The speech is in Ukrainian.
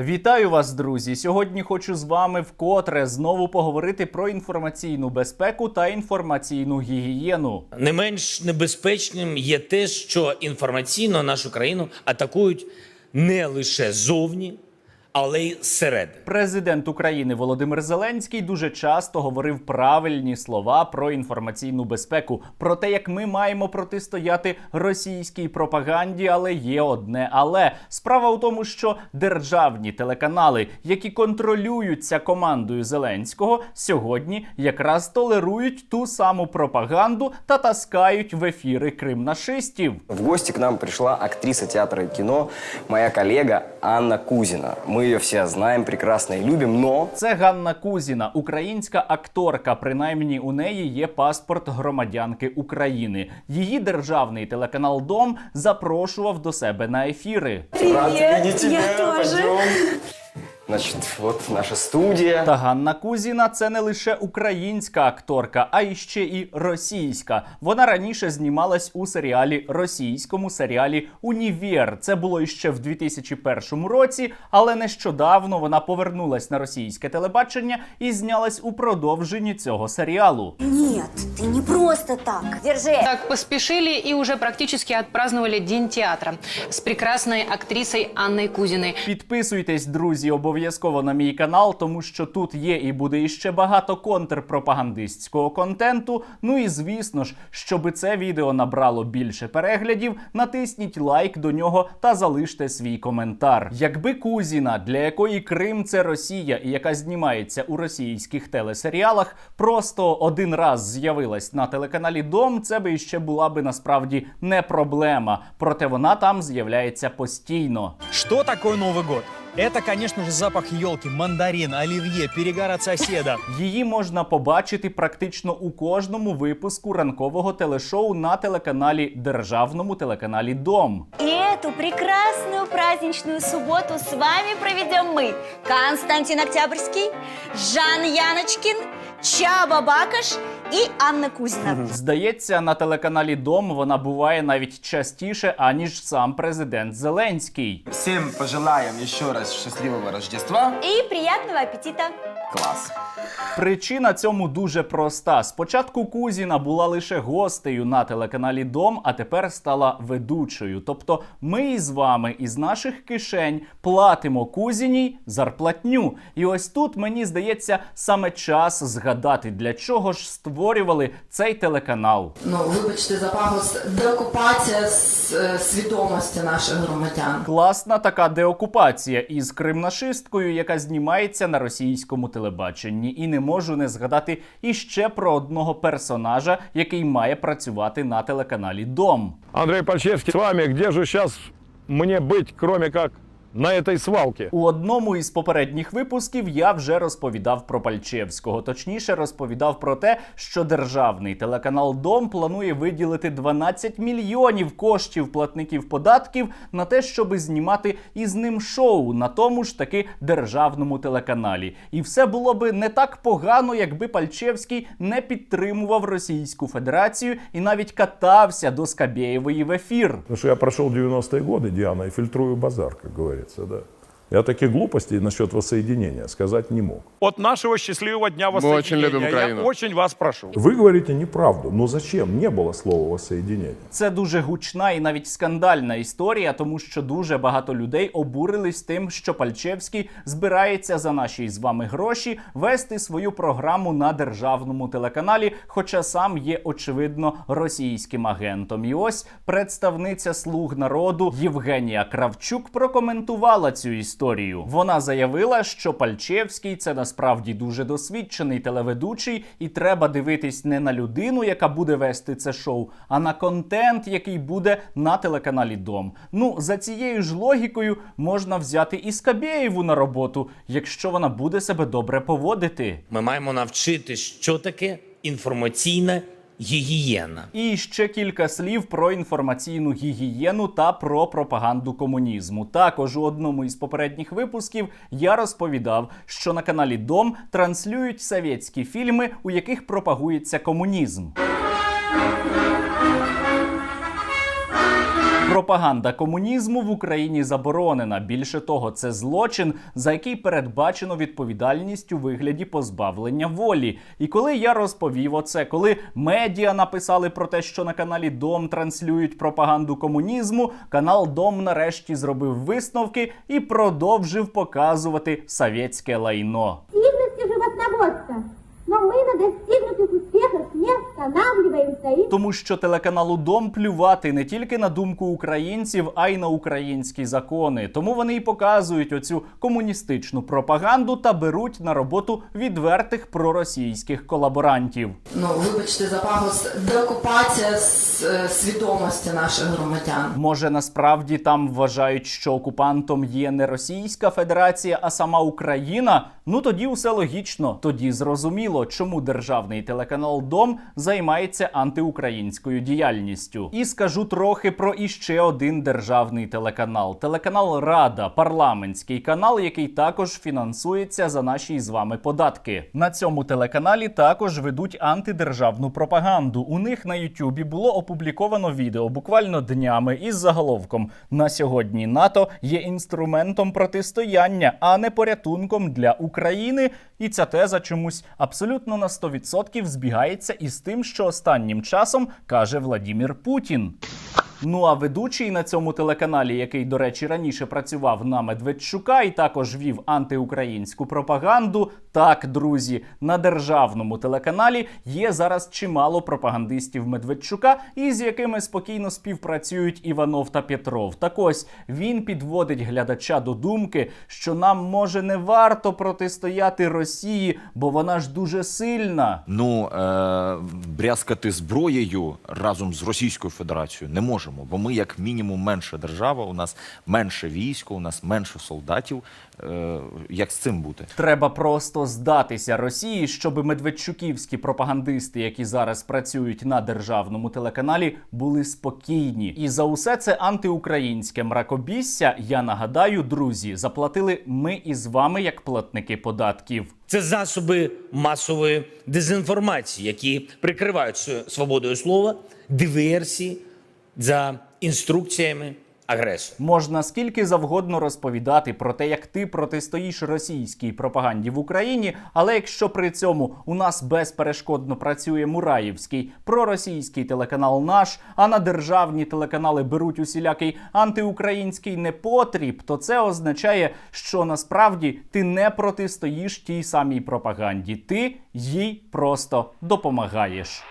Вітаю вас, друзі! Сьогодні хочу з вами вкотре знову поговорити про інформаційну безпеку та інформаційну гігієну. Не менш небезпечним є те, що інформаційно нашу країну атакують не лише зовні, але й зсередини. Президент України Володимир Зеленський дуже часто говорив правильні слова про інформаційну безпеку, про те, як ми маємо протистояти російській пропаганді, але є одне але справа у тому, що державні телеканали, які контролюються командою Зеленського, сьогодні якраз толерують ту саму пропаганду та таскають в ефіри кримнашистів. В гости к нам пришла актриса театра и кино, моя коллега Анна Кузина. Мы ее все знаем, прекрасно и любим, но Це Ганна Кузіна, українська акторка. Принаймні у неї є паспорт громадянки України. Її державний телеканал Дом запрошував до себе на ефіри. Привет, я тоже. Значит, вот наша студия. Та Ганна Кузіна це не лише українська акторка, а й ще і російська. Вона раніше знімалась у серіалі російському серіалі Універ. Це було іще в 2001 році, але нещодавно вона повернулась на російське телебачення і знялась у продовженні цього серіалу. Нет, ты не просто так. Держи. Так поспешили и уже практически отпраздновали День театра с прекрасной актрисой Анной Кузиной. Підписуйтесь, друзі, обов'язково на мій канал, тому що тут є і буде іще багато контрпропагандистського контенту. Ну і звісно ж, щоби це відео набрало більше переглядів, натисніть лайк до нього та залиште свій коментар. Якби Кузіна, для якої Крим це Росія і яка знімається у російських телесеріалах, просто один раз з'явилась на телеканалі Дом, це би іще була би насправді не проблема. Проте вона там з'являється постійно. Что такое Новый год? Это, конечно же, запах елки, мандарин, оливье, перегар от соседа. Її можна побачити практично у кожному випуску ранкового телешоу на телеканалі державному телеканалі Дом. И эту прекрасную праздничную субботу с вами проведем мы. Константин Октябрьский, Жан Яночкин, Чаба Бакаш і Анна Кузина. Здається, на телеканалі Дом вона буває навіть частіше, аніж сам президент Зеленський. Всім пожелаємо ще раз щасливого Рождества. і приємного аппетита. Класс. Причина цьому дуже проста. Спочатку Кузіна була лише гостею на телеканалі Дом, а тепер стала ведучою. Тобто ми із вами із наших кишень платимо Кузіній зарплатню. І ось тут мені здається саме час згадати, для чого ж створювали цей телеканал. Ну, вибачте за пафос, деокупація е, свідомості наших громадян. Класна така деокупація із кримнашисткою, яка знімається на російському телебаченні. І не можу не згадати іще про одного персонажа, який має працювати на телеканалі Дом. Андрей Пальчевський с вами. Где ж зараз мені бути, крім как на этой свалке? У одному із попередніх випусків я вже розповідав про Пальчевського. Точніше, розповідав про те, що державний телеканал Дом планує виділити 12 мільйонів коштів платників податків на те, щоби знімати із ним шоу на тому ж таки державному телеканалі. І все було би не так погано, якби Пальчевський не підтримував Російську Федерацію і навіть катався до Скабєєвої в ефір. Потому что я прошел 90-е годы, Диана, и фильтрую базар, как говорится, да. Я таких глупостей насчет воссоединения сказать не мог. От нашего счастливого дня воссоединения. очень любим Украину. Я очень вас прошу. Вы говорите неправду, но зачем? Не было слова воссоединения. Це дуже гучна і навіть скандальна історія, тому що дуже багато людей обурились тим, що Пальчевський збирається за наші з вами гроші вести свою програму на державному телеканалі, хоча сам є очевидно російським агентом. І ось представниця слуг народу Євгенія Кравчук прокоментувала цю історію. Вона заявила, що Пальчевський це насправді дуже досвідчений телеведучий, і треба дивитись не на людину, яка буде вести це шоу, а на контент, який буде на телеканалі Дом. Ну за цією ж логікою можна взяти і Скабєєву на роботу, якщо вона буде себе добре поводити. Ми маємо навчити, що таке інформаційна гігієна. І ще кілька слів про інформаційну гігієну та про пропаганду комунізму. Також у одному із попередніх випусків я розповідав, що на каналі Дом транслюють совєтські фільми, у яких пропагується комунізм. Пропаганда комунізму в Україні заборонена. Більше того, це злочин, за який передбачено відповідальність у вигляді позбавлення волі. І коли я розповів оце, коли медіа написали про те, що на каналі Дом транслюють пропаганду комунізму, канал Дом нарешті зробив висновки і продовжив показувати совєтське лайно. активности животноводства. Но успехах не останавливаемся Тому що телеканалу Дом плювати не тільки на думку українців, а й на українські закони. Тому вони і показують оцю комуністичну пропаганду та беруть на роботу відвертих проросійських колаборантів. Ну, вибачте за пафос, деокупація е, свідомості наших громадян. Може, насправді там вважають, що окупантом є не Російська Федерація, а сама Україна. Ну тоді все логічно. Тоді зрозуміло, чому державний телеканал Дом займається антиукраїнською діяльністю. І скажу трохи про іще один державний телеканал: телеканал Рада, парламентський канал, який також фінансується за наші з вами податки. На цьому телеканалі також ведуть антидержавну пропаганду. У них на Ютубі було опубліковано відео буквально днями із заголовком на сьогодні НАТО є інструментом протистояння, а не порятунком для України. І ця теза чомусь абсолютно на 100% збігається із тим, що останнім часом каже Владімір Путін. Ну а ведучий на цьому телеканалі, який, до речі, раніше працював на Медведчука і також вів антиукраїнську пропаганду. Так, друзі, на державному телеканалі є зараз чимало пропагандистів Медведчука, із якими спокійно співпрацюють Іванов та Петров. Так ось він підводить глядача до думки, що нам може не варто протистояти Росії, бо вона ж дуже сильна. Ну, е, брязкати зброєю разом з Російською Федерацією не можемо, бо ми, як мінімум, менша держава, у нас менше військо, у нас менше солдатів. Е, як з цим бути? Треба просто здатися Росії, щоб медведчуківські пропагандисти, які зараз працюють на державному телеканалі, були спокійні. І за усе це антиукраїнське мракобісся, я нагадаю, друзі, заплатили ми із вами як платники податків. Це засоби масової дезінформації, які прикриваються свободою слова, диверсії за інструкціями агресора. Можна скільки завгодно розповідати про те, як ти протистоїш російській пропаганді в Україні, але якщо при цьому у нас безперешкодно працює Мураївський проросійський телеканал наш, а на державні телеканали беруть усілякий антиукраїнський непотріб, то це означає, що насправді ти не протистоїш тій самій пропаганді, ти їй просто допомагаєш.